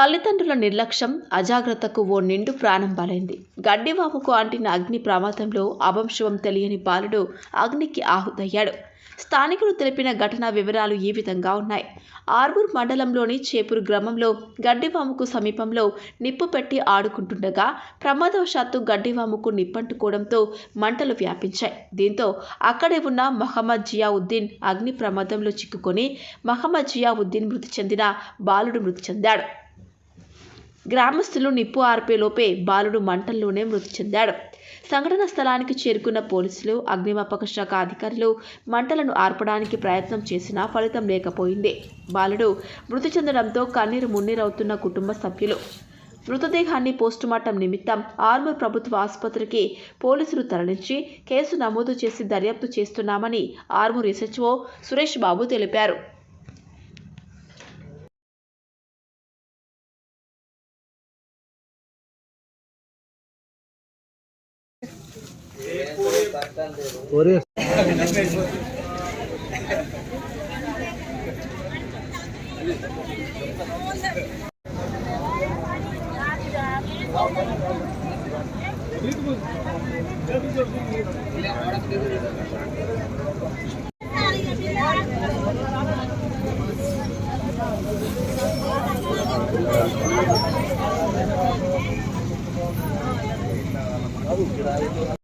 తల్లిదండ్రుల నిర్లక్ష్యం అజాగ్రత్తకు ఓ నిండు ప్రాణం బలైంది. గడ్డివాముకు అంటిన అగ్ని ప్రమాదంలో అవంశవం తెలియని బాలుడు అగ్నికి ఆహుతయ్యాడు. స్థానికులు తెలిపిన ఘటన వివరాలు ఈ విధంగా ఉన్నాయి. ఆర్మూర్ మండలంలోని చేపూరు గ్రామంలో గడ్డివాముకు సమీపంలో నిప్పు పెట్టి ఆడుకుంటుండగా ప్రమాదవశాత్తు గడ్డివాముకు నిప్పంటుకోవడంతో మంటలు వ్యాపించాయి. దీంతో అక్కడే ఉన్న మహమ్మద్ జియావుద్దీన్ అగ్ని ప్రమాదంలో చిక్కుకొని మహమ్మద్ జియావుద్దీన్ మృతి చెందిన బాలుడు మృతి చెందాడు. గ్రామస్తులు నిప్పు ఆర్పేలోపే బాలుడు మంటల్లోనే మృతి చెందాడు. సంఘటన స్థలానికి చేరుకున్న పోలీసులు అగ్నిమాపక శాఖ అధికారులు మంటలను ఆర్పడానికి ప్రయత్నం చేసినా ఫలితం లేకపోయింది. బాలుడు మృతి చెందడంతో కన్నీరు మున్నీరవుతున్న కుటుంబ సభ్యులు. మృతదేహాన్ని పోస్టుమార్టం నిమిత్తం ఆర్మూర్ ప్రభుత్వ ఆసుపత్రికి పోలీసులు తరలించి కేసు నమోదు చేసి దర్యాప్తు చేస్తున్నామని ఆర్మూర్ ఎస్హెచ్ఓ సురేష్ బాబు తెలిపారు. ওরে Gracias.